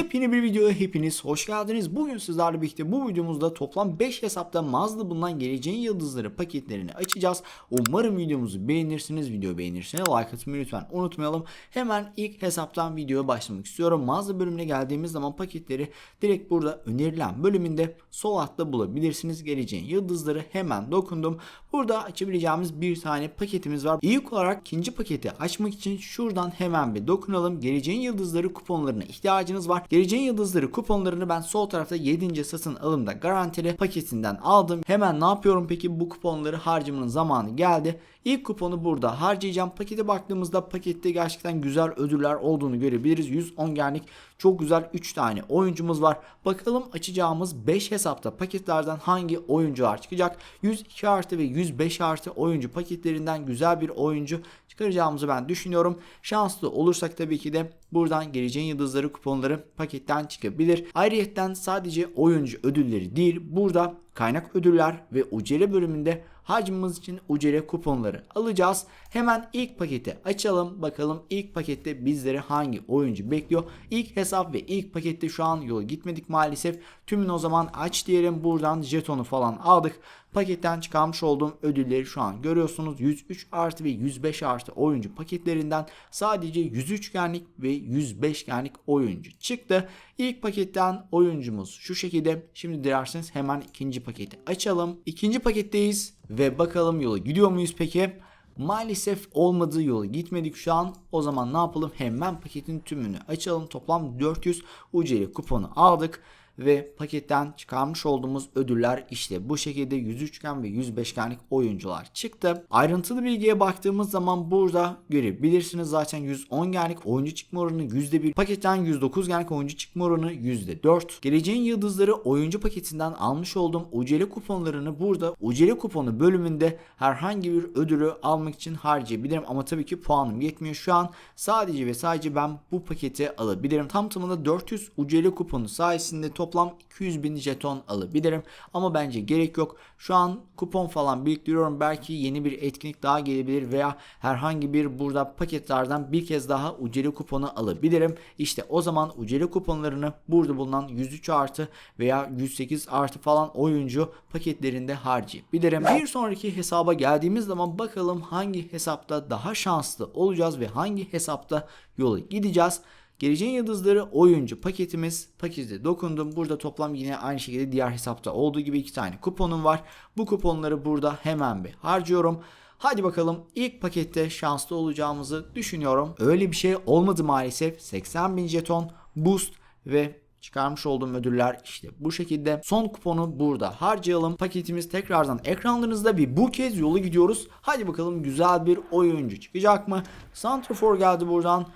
Yepyeni bir videoya hepiniz hoş geldiniz. Bugün sizlerle birlikte bu videomuzda toplam 5 hesapta Mazda bulunan geleceğin yıldızları paketlerini açacağız. Umarım videomuzu beğenirsiniz. Video beğenirseniz like atmayı lütfen unutmayalım. Hemen ilk hesaptan videoya başlamak istiyorum. Mazda bölümüne geldiğimiz zaman paketleri direkt burada önerilen bölümünde sol altta bulabilirsiniz. Geleceğin yıldızları hemen dokundum. Burada açabileceğimiz bir tane paketimiz var. İlk olarak ikinci paketi açmak için şuradan hemen bir dokunalım. Geleceğin yıldızları kuponlarına ihtiyacınız var. Geleceğin yıldızları kuponlarını ben sol tarafta 7. satın alımda garantili paketinden aldım. Hemen ne yapıyorum peki bu kuponları harcamanın zamanı geldi. İlk kuponu burada harcayacağım. Pakete baktığımızda pakette gerçekten güzel ödüller olduğunu görebiliriz. 110 genlik çok güzel 3 tane oyuncumuz var. Bakalım açacağımız 5 hesapta paketlerden hangi oyuncular çıkacak? 102 artı ve 105 artı oyuncu paketlerinden güzel bir oyuncu çıkaracağımızı ben düşünüyorum. Şanslı olursak tabii ki de buradan geleceğin yıldızları kuponları paketten çıkabilir. Ayrıyetten sadece oyuncu ödülleri değil burada kaynak ödüller ve ucele bölümünde harcamamız için ucele kuponları alacağız. Hemen ilk paketi açalım. Bakalım ilk pakette bizleri hangi oyuncu bekliyor. İlk hesap ve ilk pakette şu an yola gitmedik maalesef. Tümünü o zaman aç diyelim. Buradan jetonu falan aldık. Paketten çıkarmış olduğum ödülleri şu an görüyorsunuz. 103 artı ve 105 artı oyuncu paketlerinden sadece 103 genlik ve 105 genlik oyuncu çıktı. İlk paketten oyuncumuz şu şekilde. Şimdi dilerseniz hemen ikinci paketi açalım. İkinci paketteyiz ve bakalım yola gidiyor muyuz peki? Maalesef olmadığı yola gitmedik şu an. O zaman ne yapalım? Hemen paketin tümünü açalım. Toplam 400 UCL kuponu aldık ve paketten çıkarmış olduğumuz ödüller işte bu şekilde 103'gen ve 105'genlik oyuncular çıktı. Ayrıntılı bilgiye baktığımız zaman burada görebilirsiniz zaten 110 genlik oyuncu çıkma oranı %1, paketten 109 genlik oyuncu çıkma oranı %4. Geleceğin yıldızları oyuncu paketinden almış olduğum ucele kuponlarını burada ucele kuponu bölümünde herhangi bir ödülü almak için harcayabilirim ama tabii ki puanım yetmiyor şu an. Sadece ve sadece ben bu paketi alabilirim. Tam tamına 400 ucele kuponu sayesinde toplam 200 bin jeton alabilirim. Ama bence gerek yok. Şu an kupon falan biriktiriyorum. Belki yeni bir etkinlik daha gelebilir veya herhangi bir burada paketlerden bir kez daha uceli kuponu alabilirim. İşte o zaman uceli kuponlarını burada bulunan 103 artı veya 108 artı falan oyuncu paketlerinde harcayabilirim. Bir sonraki hesaba geldiğimiz zaman bakalım hangi hesapta daha şanslı olacağız ve hangi hesapta yola gideceğiz. Geleceğin Yıldızları oyuncu paketimiz. Pakete dokundum. Burada toplam yine aynı şekilde diğer hesapta olduğu gibi iki tane kuponum var. Bu kuponları burada hemen bir harcıyorum. Hadi bakalım ilk pakette şanslı olacağımızı düşünüyorum. Öyle bir şey olmadı maalesef. 80 bin jeton, boost ve çıkarmış olduğum ödüller işte bu şekilde. Son kuponu burada harcayalım. Paketimiz tekrardan ekranlarınızda bir bu kez yolu gidiyoruz. Hadi bakalım güzel bir oyuncu çıkacak mı? Santrafor geldi buradan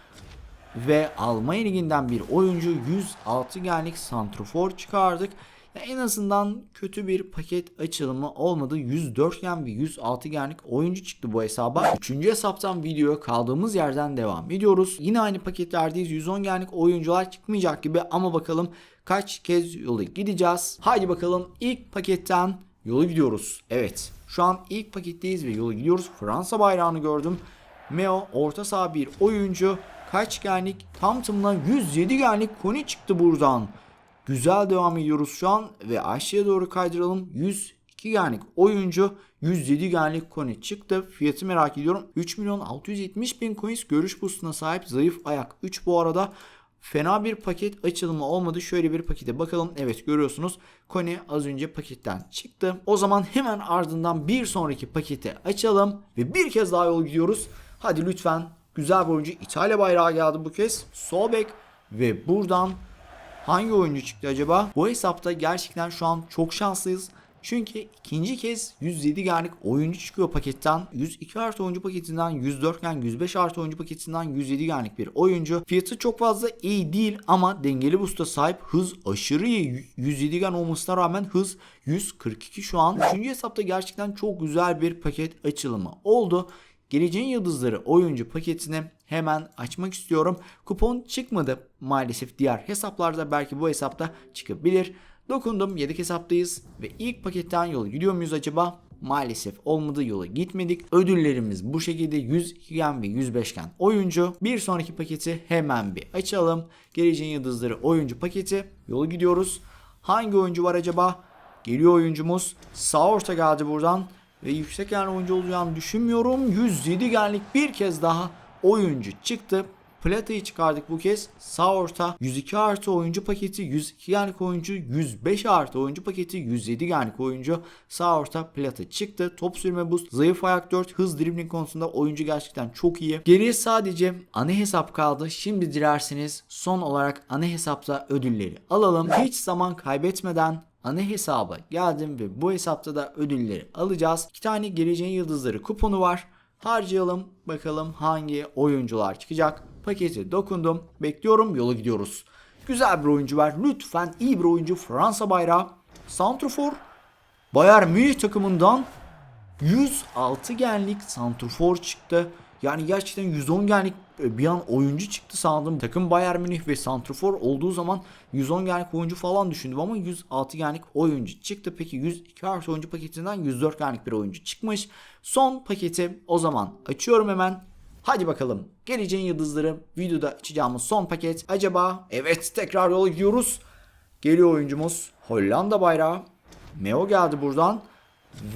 ve Almanya Ligi'nden bir oyuncu 106 genlik santrofor çıkardık. En azından kötü bir paket açılımı olmadı. 104 gen ve 106 genlik oyuncu çıktı bu hesaba. Üçüncü hesaptan videoya kaldığımız yerden devam ediyoruz. Yine aynı paketlerdeyiz. 110 genlik oyuncular çıkmayacak gibi ama bakalım kaç kez yola gideceğiz. Haydi bakalım ilk paketten yola gidiyoruz. Evet şu an ilk paketteyiz ve yola gidiyoruz. Fransa bayrağını gördüm. Meo orta saha bir oyuncu. Kaç genlik? Tam tamına 107 genlik koni çıktı buradan. Güzel devam ediyoruz şu an ve aşağıya doğru kaydıralım. 102 genlik oyuncu 107 genlik koni çıktı. Fiyatı merak ediyorum. 3 milyon 670 bin coins görüş boostuna sahip zayıf ayak 3 bu arada. Fena bir paket açılımı olmadı. Şöyle bir pakete bakalım. Evet görüyorsunuz. Kone az önce paketten çıktı. O zaman hemen ardından bir sonraki paketi açalım. Ve bir kez daha yol gidiyoruz. Hadi lütfen güzel bir oyuncu. İtalya bayrağı geldi bu kez. Sol bek ve buradan hangi oyuncu çıktı acaba? Bu hesapta gerçekten şu an çok şanslıyız. Çünkü ikinci kez 107 genlik oyuncu çıkıyor paketten. 102 artı oyuncu paketinden 104 gen 105 artı oyuncu paketinden 107 genlik bir oyuncu. Fiyatı çok fazla iyi değil ama dengeli boost'a sahip hız aşırı iyi. 107 gen olmasına rağmen hız 142 şu an. Üçüncü hesapta gerçekten çok güzel bir paket açılımı oldu. Geleceğin Yıldızları oyuncu paketini hemen açmak istiyorum. Kupon çıkmadı maalesef diğer hesaplarda belki bu hesapta çıkabilir. Dokundum yedek hesaptayız ve ilk paketten yolu gidiyor muyuz acaba? maalesef olmadı yola gitmedik. Ödüllerimiz bu şekilde 102 gen ve 105 gen oyuncu. Bir sonraki paketi hemen bir açalım. Geleceğin Yıldızları oyuncu paketi. Yola gidiyoruz. Hangi oyuncu var acaba? Geliyor oyuncumuz. Sağ orta geldi buradan. Ve yüksek gen oyuncu olacağını düşünmüyorum. 107 genlik bir kez daha oyuncu çıktı. Plata'yı çıkardık bu kez. Sağ orta 102 artı oyuncu paketi 102 genlik oyuncu 105 artı oyuncu paketi 107 genlik oyuncu. Sağ orta plata çıktı. Top sürme boost, zayıf ayak 4, hız dribbling konusunda oyuncu gerçekten çok iyi. Geriye sadece ana hesap kaldı. Şimdi dilerseniz son olarak ana hesapta ödülleri alalım. Hiç zaman kaybetmeden ana hesaba geldim ve bu hesapta da ödülleri alacağız. İki tane geleceğin yıldızları kuponu var. Harcayalım bakalım hangi oyuncular çıkacak. Paketi dokundum. Bekliyorum yola gidiyoruz. Güzel bir oyuncu var. Lütfen iyi bir oyuncu. Fransa bayrağı. Santrofor. Bayern Münih takımından 106 genlik santrfor çıktı. Yani gerçekten 110 genlik bir an oyuncu çıktı sandım. Takım Bayern Münih ve santrfor olduğu zaman 110 genlik oyuncu falan düşündüm ama 106 genlik oyuncu çıktı. Peki 102 artı oyuncu paketinden 104 genlik bir oyuncu çıkmış. Son paketi o zaman açıyorum hemen. Hadi bakalım. Geleceğin yıldızları videoda açacağımız son paket. Acaba evet tekrar yola gidiyoruz. Geliyor oyuncumuz. Hollanda bayrağı. Meo geldi buradan.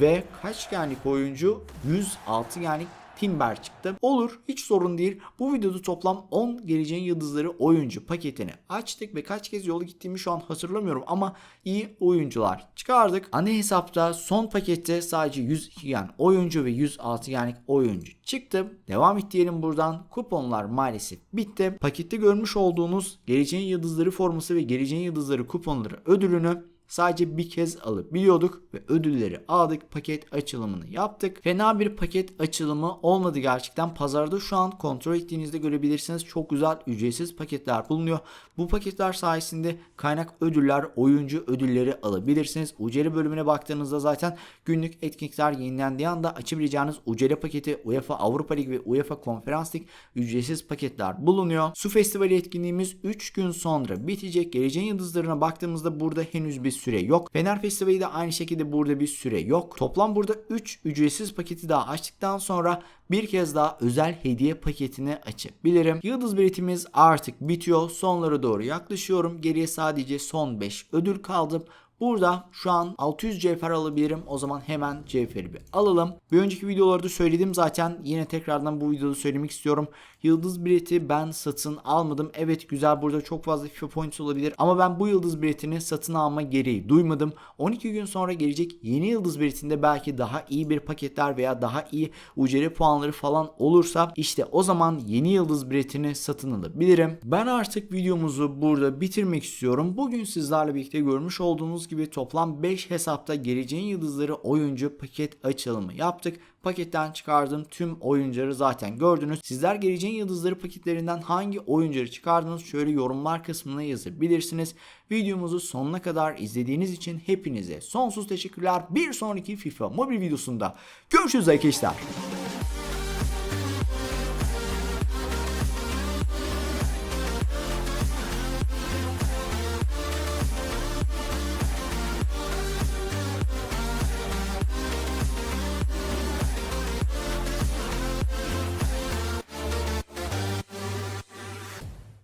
Ve kaç genlik oyuncu? 106 genlik Timber çıktı. Olur hiç sorun değil. Bu videoda toplam 10 geleceğin yıldızları oyuncu paketini açtık ve kaç kez yola gittiğimi şu an hatırlamıyorum ama iyi oyuncular çıkardık. Ana hesapta son pakette sadece 102 gen oyuncu ve 106 genlik oyuncu çıktı. Devam et diyelim buradan. Kuponlar maalesef bitti. Pakette görmüş olduğunuz geleceğin yıldızları forması ve geleceğin yıldızları kuponları ödülünü sadece bir kez alıp biliyorduk ve ödülleri aldık. Paket açılımını yaptık. Fena bir paket açılımı olmadı gerçekten. Pazarda şu an kontrol ettiğinizde görebilirsiniz. Çok güzel ücretsiz paketler bulunuyor. Bu paketler sayesinde kaynak ödüller, oyuncu ödülleri alabilirsiniz. Uceli bölümüne baktığınızda zaten günlük etkinlikler yenilendiği anda açabileceğiniz Uceli paketi, UEFA Avrupa Ligi ve UEFA Konferans Lig ücretsiz paketler bulunuyor. Su Festivali etkinliğimiz 3 gün sonra bitecek. Geleceğin yıldızlarına baktığımızda burada henüz bir süre yok. Fener Festivali de aynı şekilde burada bir süre yok. Toplam burada 3 ücretsiz paketi daha açtıktan sonra bir kez daha özel hediye paketini açabilirim. Yıldız biletimiz artık bitiyor. Sonlara doğru yaklaşıyorum. Geriye sadece son 5 ödül kaldı. Burada şu an 600 cevher alabilirim. O zaman hemen cevheri bir alalım. Bir önceki videolarda söyledim zaten. Yine tekrardan bu videoda söylemek istiyorum. Yıldız bileti ben satın almadım. Evet güzel burada çok fazla FIFA points olabilir. Ama ben bu yıldız biletini satın alma gereği duymadım. 12 gün sonra gelecek yeni yıldız biletinde belki daha iyi bir paketler veya daha iyi UCR puanları falan olursa işte o zaman yeni yıldız biletini satın alabilirim. Ben artık videomuzu burada bitirmek istiyorum. Bugün sizlerle birlikte görmüş olduğunuz gibi toplam 5 hesapta geleceğin yıldızları oyuncu paket açılımı yaptık. Paketten çıkardığım tüm oyuncuları zaten gördünüz. Sizler geleceğin yıldızları paketlerinden hangi oyuncuları çıkardınız şöyle yorumlar kısmına yazabilirsiniz. Videomuzu sonuna kadar izlediğiniz için hepinize sonsuz teşekkürler. Bir sonraki FIFA mobil videosunda görüşürüz arkadaşlar.